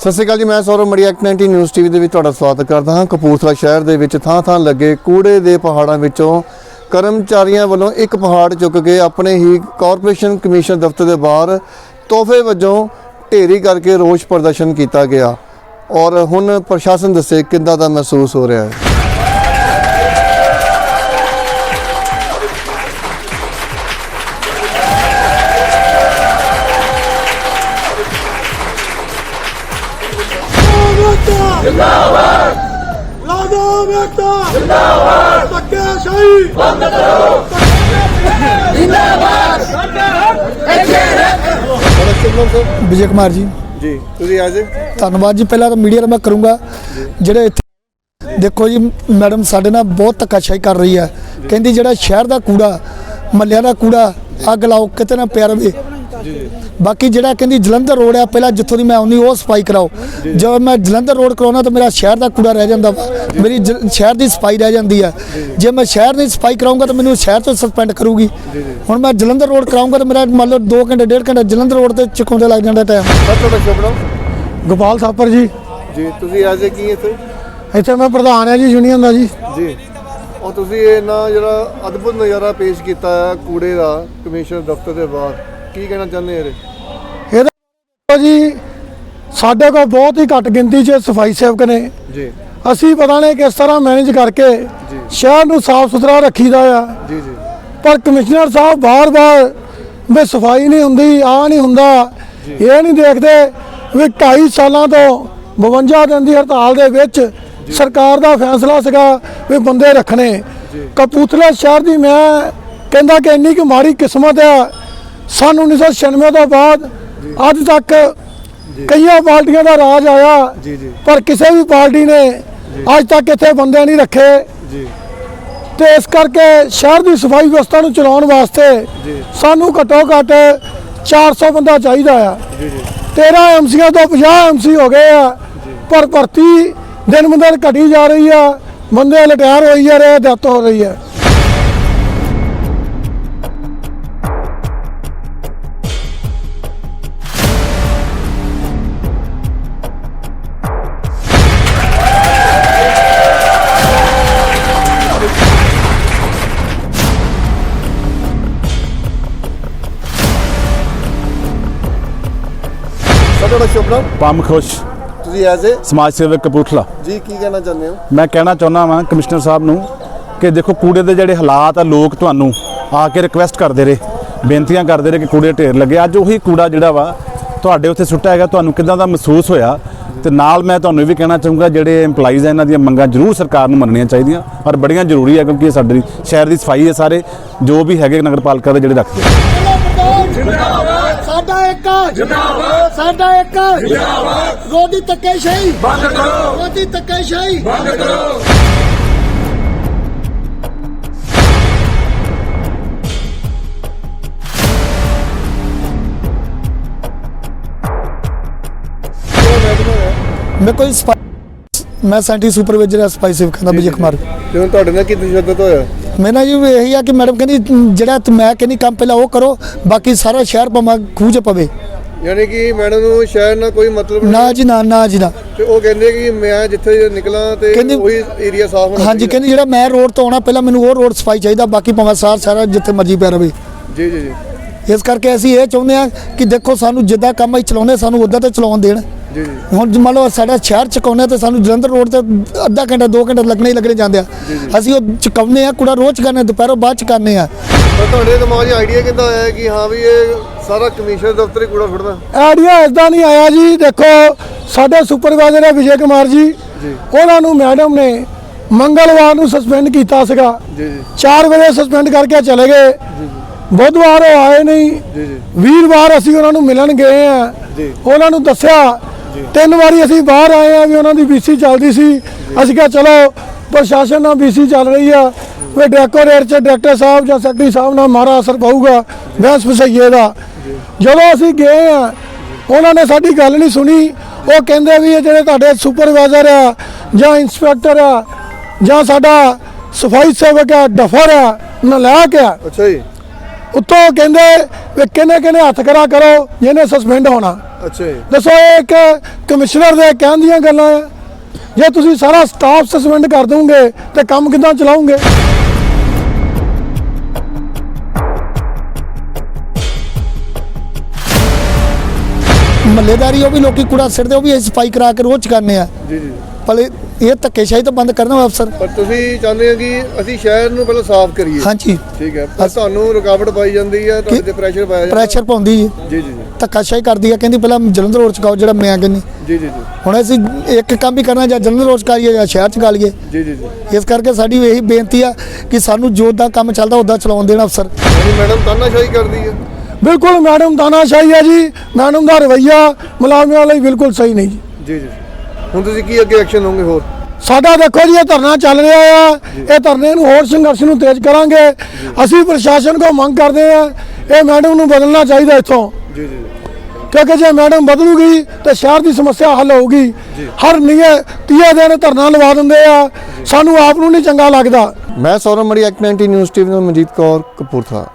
ਸਤਿ ਸ਼੍ਰੀ ਅਕਾਲ ਜੀ, ਮੈਂ ਸੌਰਵ ਮੜੀਆ 19 ਨਿਊਜ਼ ਟੀਵੀ ਦੇ ਵਿੱਚ ਤੁਹਾਡਾ ਸਵਾਗਤ ਕਰਦਾ ਹਾਂ। ਕਪੂਰਥਲਾ ਸ਼ਹਿਰ ਦੇ ਵਿੱਚ ਥਾਂ-ਥਾਂ ਲੱਗੇ ਕੂੜੇ ਦੇ ਪਹਾੜਾਂ ਵਿੱਚੋਂ ਕਰਮਚਾਰੀਆਂ ਵੱਲੋਂ ਇੱਕ ਪਹਾੜ ਚੁੱਕ ਕੇ ਆਪਣੇ ਹੀ ਕਾਰਪੋਰੇਸ਼ਨ ਕਮਿਸ਼ਨ ਦਫ਼ਤਰ ਦੇ ਬਾਹਰ ਤੋਹਫੇ ਵਜੋਂ ਢੇਰੀ ਕਰਕੇ ਰੋਸ ਪ੍ਰਦਰਸ਼ਨ ਕੀਤਾ ਗਿਆ। ਔਰ ਹੁਣ ਪ੍ਰਸ਼ਾਸਨ ਦੱਸੇ ਕਿੱਦਾਂ ਦਾ ਮਹਿਸੂਸ ਹੋ ਰਿਹਾ ਹੈ? ਧੱਕੇ ਸ਼ਾਹੀ। ਬੰਦ ਕਰੋ। ਵਿਜੇ ਕੁਮਾਰ ਜੀ। ਜੀ ਤੁਸੀਂ ਅੱਜ ਧੰਨਵਾਦ ਜੀ। ਪਹਿਲਾਂ ਤਾਂ ਮੀਡੀਆ ਦਾ ਮੈਂ ਕਰੂੰਗਾ। ਜਿਹੜੇ ਇੱਥੇ ਦੇਖੋ ਜੀ ਮੈਡਮ ਸਾਡੇ ਨਾਲ ਬਹੁਤ ਧੱਕਾਸ਼ਾਹੀ ਕਰ ਰਹੀ ਹੈ। ਕਹਿੰਦੀ ਜਿਹੜਾ ਸ਼ਹਿਰ ਦਾ ਕੂੜਾ ਮੱਲਿਆਂ ਦਾ ਕੂੜਾ ਅੱਗ ਲਾਓ ਕਿਤੇ ਨਾ ਪਿਆ ਰਵੇ ਬਾਕੀ ਜਿਹੜਾ ਕਹਿੰਦੀ ਜਲੰਧਰ ਰੋਡ ਆ ਪਹਿਲਾਂ ਜਿੱਥੋਂ ਦੀ ਮੈਂ ਆਉਂਦੀ ਉਹ ਸਫ਼ਾਈ ਕਰਾਓ। ਜਦੋਂ ਮੈਂ ਜਲੰਧਰ ਰੋਡ ਕਰਾਉਣਾ ਤਾਂ ਮੇਰਾ ਸ਼ਹਿਰ ਦਾ ਕੂੜਾ ਰਹਿ ਜਾਂਦਾ ਵਾ। ਮੇਰੀ ਸ਼ਹਿਰ ਦੀ ਸਫ਼ਾਈ ਰਹਿ ਜਾਂਦੀ ਹੈ ਜੇ। ਮੈਂ ਸ਼ਹਿਰ ਦੀ ਸਫ਼ਾਈ ਕਰਾਉਂਗਾ ਤਾਂ ਮੈਨੂੰ ਸ਼ਹਿਰ ਤੋਂ ਸਸਪੈਂਡ ਕਰੂਗੀ। ਹੁਣ ਮੈਂ ਜਲੰਧਰ ਰੋਡ ਕਰਾਉਂਗਾ ਤਾਂ ਮੇਰਾ ਮੰਨ ਲਓ 2 ਘੰਟੇ ਡੇਢ ਘੰਟਾ ਜਲੰਧਰ ਰੋਡ ਤੇ ਚੁਕਾਉਂਦੇ ਲੱਗ ਜਾਂਦਾ ਟਾਈਮ ਸਰ ਤੁਹਾਡਾ ਸ਼ੁਭ ਨਾਮ ਗੋਪਾਲ ਥਾਪਰ ਜੀ। ਜੀ ਤੁਸੀਂ ਅੱਜ ਕੀ ਇੱਥੇ? ਇੱਥੇ ਮੈਂ ਪ੍ਰਧਾਨ ਆ ਜੀ ਯੂਨੀਅਨ ਦਾ ਜੀ। ਜੀ। ਉਹ ਤੁਸੀਂ ਇਹ ਨਾ ਜਿਹੜਾ ਅਦਭੁਤ ਨਜ਼ਾਰਾ ਪੇਸ਼ ਕੀਤਾ ਹੈ ਕੂੜੇ ਦਾ ਕਮਿਸ਼ਨ ਦਫ਼ਤਰ ਦੇ ਬਾਹਰ। ਕੀ ਕਹਿਣਾ ਚਾਹੁੰਦੇ ਇਹਦੇ ਇਹਦਾ ਜੀ ਸਾਡੇ ਕੋਲ ਬਹੁਤ ਹੀ ਘੱਟ ਗਿਣਤੀ 'ਚ ਸਫ਼ਾਈ ਸੇਵਕ ਨੇ। ਜੀ। ਅਸੀਂ ਪਤਾ ਨਹੀਂ ਕਿਸ ਤਰ੍ਹਾਂ ਮੈਨੇਜ ਕਰਕੇ ਸ਼ਹਿਰ ਨੂੰ ਸਾਫ਼ ਸੁਥਰਾ ਰੱਖੀਦਾ ਆ। ਜੀ ਜੀ। ਪਰ ਕਮਿਸ਼ਨਰ ਸਾਹਿਬ ਬਾਰ-ਬਾਰ ਵੀ ਸਫ਼ਾਈ ਨਹੀਂ ਹੁੰਦੀ ਆ ਨਹੀਂ ਹੁੰਦਾ। ਇਹ ਨਹੀਂ ਦੇਖਦੇ ਵੀ 2.5 ਸਾਲਾਂ ਤੋਂ 52 ਦਿਨ ਦੀ ਹੜਤਾਲ ਦੇ ਵਿੱਚ ਸਰਕਾਰ ਦਾ ਫੈਸਲਾ ਸੀਗਾ ਵੀ ਬੰਦੇ ਰੱਖਣੇ। ਕਪੂਰਥਲਾ ਸ਼ਹਿਰ ਦੀ ਮੈਂ ਕਹਿੰਦਾ ਕਿ ਇੰਨੀ ਕਿ ਮਾੜੀ ਕਿਸਮਤ ਆ ਸਨ 1996 ਤੋਂ ਬਾਅਦ ਅੱਜ ਤੱਕ ਕਈਆਂ ਪਾਰਟੀਆਂ ਦਾ ਰਾਜ ਆਇਆ ਪਰ ਕਿਸੇ ਵੀ ਪਾਰਟੀ ਨੇ ਅੱਜ ਤੱਕ ਇੱਥੇ ਬੰਦੇ ਨਹੀਂ ਰੱਖੇ। ਤੇ ਇਸ ਕਰਕੇ ਸ਼ਹਿਰ ਦੀ ਸਫ਼ਾਈ ਵਿਵਸਥਾ ਨੂੰ ਚਲਾਉਣ ਵਾਸਤੇ ਸਾਨੂੰ ਘੱਟੋ ਘੱਟ 400 ਬੰਦਾ ਚਾਹੀਦਾ ਆ। 13 ਐਮਸੀਆਂ ਤੋਂ 50 ਐਮਸੀ ਹੋ ਗਏ ਆ। ਪਰ ਭਰਤੀ ਦਿਨ ਬ ਦਿਨ ਘਟੀ ਜਾ ਰਹੀ ਆ। ਬੰਦੇ ਰਿਟਾਇਰ ਹੋਈ ਜਾ ਰਹੇ ਡੈਥ ਹੋ ਰਹੀ ਹੈ ਤੁਹਾਡਾ ਸ਼ੁਭ ਨਾਮ ਪੰਮ ਖੁਸ਼। ਤੁਸੀਂ ਐਜ਼ ਏ ਸਮਾਜ ਸੇਵਕ ਕਪੂਰਥਲਾ। ਜੀ ਕੀ ਕਹਿਣਾ ਚਾਹੁੰਦੇ ਹੋ? ਮੈਂ ਕਹਿਣਾ ਚਾਹੁੰਦਾ ਵਾਂ ਕਮਿਸ਼ਨਰ ਸਾਹਿਬ ਨੂੰ ਕਿ ਦੇਖੋ ਕੂੜੇ ਦੇ ਜਿਹੜੇ ਹਾਲਾਤ ਆ ਲੋਕ ਤੁਹਾਨੂੰ ਆ ਕੇ ਰਿਕਵੈਸਟ ਕਰਦੇ ਰਹੇ ਬੇਨਤੀਆਂ ਕਰਦੇ ਰਹੇ ਕਿ ਕੂੜੇ ਢੇਰ ਲੱਗੇ। ਅੱਜ ਉਹੀ ਕੂੜਾ ਜਿਹੜਾ ਵਾ ਤੁਹਾਡੇ ਉੱਥੇ ਸੁੱਟਿਆ ਹੈਗਾ ਤੁਹਾਨੂੰ ਕਿਦਾਂ ਦਾ ਮਹਿਸੂਸ ਹੋਇਆ? ਤੇ ਨਾਲ ਮੈਂ ਤੁਹਾਨੂੰ ਇਹ ਵੀ ਕਹਿਣਾ ਚਾਹੂੰਗਾ ਜਿਹੜੇ EMPLOYEES ਆ ਇਹਨਾਂ ਦੀਆਂ ਮੰਗਾਂ ਜ਼ਰੂਰ ਸਰਕਾਰ ਨੂੰ ਮੰਨਣੀਆਂ ਚਾਹੀਦੀਆਂ ਔਰ ਬੜੀਆਂ ਜ਼ਰੂਰੀ ਹੈ ਕਿਉਂਕਿ ਇਹ ਸਾਡੀ ਸ਼ਹਿਰ ਦੀ ਸਫ਼ਾਈ ਹੈ ਸਾਰੇ ਜੋ ਵੀ ਹੈਗੇ ਨਗਰਪਾਲਿਕਾ ਦੇ ਜਿਹੜੇ ਰੱਖਦੇ ਸਾਡਾ ਇੱਕ। ਜਿੰਦਾਬਾਦ। ਸਾਡਾ ਇੱਕ। ਜਿੰਦਾਬਾਦ। ਰੋਦੀ ਤੱਕੇਸ਼ਾਹੀ ਬੰਦ ਕਰੋ। ਰੋਦੀ ਤੱਕੇਸ਼ਾਹੀ ਮੈਂ ਕੋਈ ਮੈਂ ਸੈਂਟੀ ਸੁਪਰਵਾਈਜ਼ਰ ਸਪਾਈ ਸੇਵਕਾਂ ਦਾ ਵਿਜੇ ਕੁਮਾਰ। ਜਿਵੇਂ ਤੁਹਾਡੇ ਨਾਲ ਕੀ ਤਸ਼ੱਦਦ ਹੋਇਆ? ਮੈਂ ਨਾ ਜੀ ਵੀ ਇਹੀ ਆ ਕਿ ਮੈਡਮ ਕਹਿੰਦੀ "ਮ, ਜਿਹੜਾ ਮੈਂ ਕਹਿੰਦੀ ਕੰਮ ਪਹਿਲਾਂ ਉਹ ਕਰੋ ਬਾਕੀ ਸਾਰਾ ਸ਼ਹਿਰ ਪਮਾ ਖੂਜ ਪਵੇ। ਯਾਨੀ ਕਿ ਮੈਡਮ ਨੂੰ ਸ਼ਹਿਰ ਨਾਲ ਕੋਈ ਮਤਲਬ ਨਹੀਂ। ਨਾ ਜੀ ਨਾ ਨਾ ਜੀ ਨਾ। ਤੇ ਉਹ ਕਹਿੰਦੇ ਕਿ ਮੈਂ ਜਿੱਥੇ ਨਿਕਲਾਂ ਤੇ ਉਹੀ ਏਰੀਆ ਸਾਫ਼ ਹੋਣਾ ਹਾਂਜੀ। ਕਹਿੰਦੀ ਜਿਹੜਾ ਮੈਂ ਰੋਡ ਤੋਂ ਆਉਣਾ ਪਹਿਲਾਂ ਮੈਨੂੰ ਉਹ ਰੋਡ ਸਫ਼ਾਈ ਚਾਹੀਦਾ ਬਾਕੀ ਭਾਵੇਂ ਸਾਰ ਸਾਰਾ ਜਿੱਥੇ ਮਰਜ਼ੀ ਪਿਆ ਰਵੇ। ਜੀ ਜੀ ਜੀ। ਇਸ ਕਰਕੇ ਅਸੀਂ ਇਹ ਚਾਹੁੰਦੇ ਆ ਕਿ ਦੇਖੋ ਸਾਨੂੰ ਜਿੱਦਾਂ ਕੰਮ ਅਸੀਂ ਚਲਾਉਂਦੇ ਸਾਨੂੰ ਉਦਾਂ ਤੇ ਚਲਾਉਣ ਦੇਣ। ਜੀ ਜੀ। ਹੁਣ ਮੰਨ ਲਓ ਸਾਡਾ ਸ਼ਹਿਰ ਚਕਾਉਂਦੇ ਤੇ ਸਾਨੂੰ ਜਲੰਧਰ ਰੋਡ ਤੇ ਅੱਧਾ ਘੰਟਾ 2 ਘੰਟੇ ਲੱਗਣੇ ਹੀ ਲੱਗਣੇ ਜਾਂਦੇ ਆ। ਅਸੀਂ ਉਹ ਚਕਾਉਂਦੇ ਆ ਕੂੜਾ ਰੋਜ਼ ਕਰਨੇ ਦੁਪਹਿਰੋਂ ਬਾਅਦ ਚ ਕਰਨੇ ਆ ਤੁਹਾਡੇ ਦਿਮਾਗ 'ਚ ਆਈਡੀਆ ਕਿੱਦਾਂ ਆਇਆ ਕਿ ਹਾਂ ਵੀ ਇਹ ਸਾਰਾ ਕਮਿਸ਼ਨਰ ਦਫ਼ਤਰ ਹੀ ਕੂੜਾ ਫੜਦਾ? ਆਈਡੀਆ ਇਦਾਂ ਨਹੀਂ ਆਇਆ ਜੀ। ਦੇਖੋ ਸਾਡੇ ਸੁਪਰਵਾਈਜ਼ਰ ਹੈ ਵਿਜੇ ਕੁਮਾਰ ਜੀ। ਉਹਨਾਂ ਨੂੰ ਮੈਡਮ ਨੇ ਮੰਗਲਵਾਰ ਨੂੰ ਸਸਪੈਂਡ ਕੀਤਾ ਸੀਗਾ। ਜੀ ਜੀ। 4 ਵਜੇ ਸਸਪੈਂਡ ਕਰਕੇ ਚਲੇ ਗਏ। ਬੁੱਧਵਾਰ ਉਹ ਆਏ ਨਹੀਂ। ਜੀ ਜੀ। ਵੀਰਵਾਰ ਅਸੀਂ ਉਹਨਾਂ ਨੂੰ ਮਿਲਣ ਗਏ ਆ। ਜੀ। ਉਹਨਾਂ ਨੂੰ ਦੱਸਿਆ। ਤਿੰਨ ਵਾਰੀ ਅਸੀਂ ਬਾਹਰ ਆਏ ਆ ਵੀ ਉਹਨਾਂ ਦੀ ਬੀਸੀ ਚੱਲਦੀ ਸੀ। ਅਸੀਂ ਕਿਹਾ ਚਲੋ ਪ੍ਰਸ਼ਾਸਨ ਨਾਲ ਬੀਸੀ ਚੱਲ ਰਹੀ ਆ। ਵੀ ਡੈਕੋਰੇਟ ਚ ਡਾਇਰੈਕਟਰ ਸਾਹਿਬ ਜਾਂ ਸੈਕਟਰੀ ਸਾਹਿਬ ਨਾਲ ਮਾਰਾ ਅਸਰ ਪਊਗਾ ਬਹਿਸ ਵਸਈਏ ਦਾ। ਜਦੋਂ ਅਸੀਂ ਗਏ ਆ ਉਹਨਾਂ ਨੇ ਸਾਡੀ ਗੱਲ ਨਹੀਂ ਸੁਣੀ। ਉਹ ਕਹਿੰਦੇ ਵੀ ਇਹ ਜਿਹੜੇ ਤੁਹਾਡੇ ਸੁਪਰਵਾਈਜ਼ਰ ਆ ਜਾਂ ਇੰਸਪੈਕਟਰ ਆ ਜਾਂ ਸਾਡਾ ਸਫ਼ਾਈ ਸੇਵਕ ਆ ਡਫਰ ਆ ਨਲਾਇਕ ਆ। ਅੱਛਾ ਜੀ। ਉੱਤੋਂ ਕਹਿੰਦੇ ਵੀ ਕਿਹਨੇ ਕਿਹਨੇ ਹੱਥ ਖੜਾ ਕਰੋ ਜਿਹਨੇ ਸਸਪੈਂਡ ਹੋਣਾ। ਅੱਛਾ ਜੀ। ਦੱਸੋ ਇਹ ਇੱਕ ਕਮਿਸ਼ਨਰ ਦੇ ਕਹਿਣ ਦੀਆਂ ਗੱਲਾਂ ਆ। ਜੇ ਤੁਸੀਂ ਸਾਰਾ ਸਟਾਫ ਸਸਪੈਂਡ ਕਰ ਦੋਗੇ ਤੇ ਕੰਮ ਕਿੱਦਾਂ ਚਲਾਉਂਗੇ ਮਹੱਲੇਦਾਰੀ ਉਹ ਵੀ ਲੋਕੀ ਕੂੜਾ ਸਿੱਟਦੇ ਉਹ ਵੀ ਸਫ਼ਾਈ ਕਰਾ ਕੇ ਰੋਜ਼ ਕਰਨੇ ਆ। ਜੀ ਜੀ। ਪਰ ਇਹ- ਧੱਕੇਸ਼ਾਹੀ ਤਾਂ ਬੰਦ ਕਰਨਾ ਅਫਸਰ ਪਰ ਤੁਸੀਂ ਚਾਹੁੰਦੇ ਹੋ ਕਿ ਅਸੀਂ ਸ਼ਹਿਰ ਨੂੰ ਪਹਿਲਾਂ ਸਾਫ਼ ਕਰੀਏ। ਹਾਂਜੀ। ਠੀਕ ਹੈ। ਪਰ ਤੁਹਾਨੂੰ ਰੁਕਾਵਟ ਪਾਈ ਜਾਂਦੀ ਹੈ ਤੁਹਾਡੇ ਤੇ ਪ੍ਰੈਸ਼ਰ ਪਾਇਆ ਜਾਂਦਾ। ਪ੍ਰੈਸ਼ਰ ਪਾਉਂਦੀ ਜੀ। ਜੀ ਜੀ ਧੱਕਾਸ਼ਾਹੀ ਕਰਦੀ ਆ ਕਹਿੰਦੀ ਪਹਿਲਾਂ ਜਲੰਧਰ ਰੋਡ ਚਕਾਓ ਜਿਹੜਾ ਮੈਂ ਕਹਿੰਦੀ। ਜੀ ਜੀ ਜੀ। ਹੁਣ ਅਸੀਂ ਇੱਕ ਕੰਮ ਵੀ ਕਰਨਾ ਜਾਂ ਜਲੰਧਰ ਰੋਡ ਚਕਾਈਏ ਜਾਂ ਸ਼ਹਿਰ ਚ ਗਾਲੀਏ ਜੀ ਜੀ ਜੀ। ਇਸ ਕਰਕੇ ਸਾਡੀ ਇਹੀ ਬੇਨਤੀ ਆ ਕਿ ਸਾਨੂੰ ਜੋ ਦਾ ਕੰਮ ਚੱਲਦਾ ਉਦਾਂ ਚਲਾਉਣ ਦੇਣਾ ਅਫਸਰ। ਯਾਨੀ ਮੈਡਮ ਤਾਨਾਸ਼ਾਹੀ ਕਰਦੀ ਹੈ। ਬਿਲਕੁਲ ਮੈਡਮ ਤਾਨਾਸ਼ਾਹੀ ਹੈ ਜੀ। ਮੈਡਮ ਦਾ ਰਵਈਆ ਮੁਲਾਜ਼ਮਾਂ ਲਈ ਬਿਲਕੁਲ ਸਹੀ ਨਹੀਂ ਜੀ ਜੀ ਜੀ। ਹੁਣ ਤੁਸੀਂ ਕੀ ਅੱਗੇ ਐਕਸ਼ਨ ਲਓਗੇ ਹੋਰ? ਸਾਡਾ ਦੇਖੋ ਜੀ ਇਹ ਧਰਨਾ ਚੱਲ ਰਿਹਾ ਆ। ਇਹ ਧਰਨੇ ਨੂੰ ਹੋਰ ਸੰਘਰਸ਼ ਨੂੰ ਤੇਜ਼ ਕਰਾਂਗੇ। ਅਸੀਂ ਪ੍ਰਸ਼ਾਸਨ ਕੋ ਮੰਗ ਕਰਦੇ ਆ ਇਹ ਮੈਡਮ ਨੂੰ ਬਦਲਣਾ ਚਾਹੀਦਾ ਇੱਥੋਂ। ਜੀ ਜੀ। ਕਿਉਂਕਿ ਜੇ ਮੈਡਮ ਬਦਲੂਗੀ ਤੇ ਸ਼ਹਿਰ ਦੀ ਸਮੱਸਿਆ ਹੱਲ ਹੋਊਗੀ। ਹਰ ਨੀਏ ਤੀਏ ਦਿਨ ਧਰਨਾ ਲਵਾ ਦਿੰਦੇ ਆ। ਸਾਨੂੰ ਆਪ ਨੂੰ ਨਹੀਂ ਚੰਗਾ ਲੱਗਦਾ। ਮੈਂ ਸੌਰਵ ਮੜੀ ਐਕਟ 90 ਨਿਊਜ਼ ਟੀਵੀ ਤੋਂ ਮਨਜੀਤ ਕੌਰ ਕਪੂਰਥਲਾ।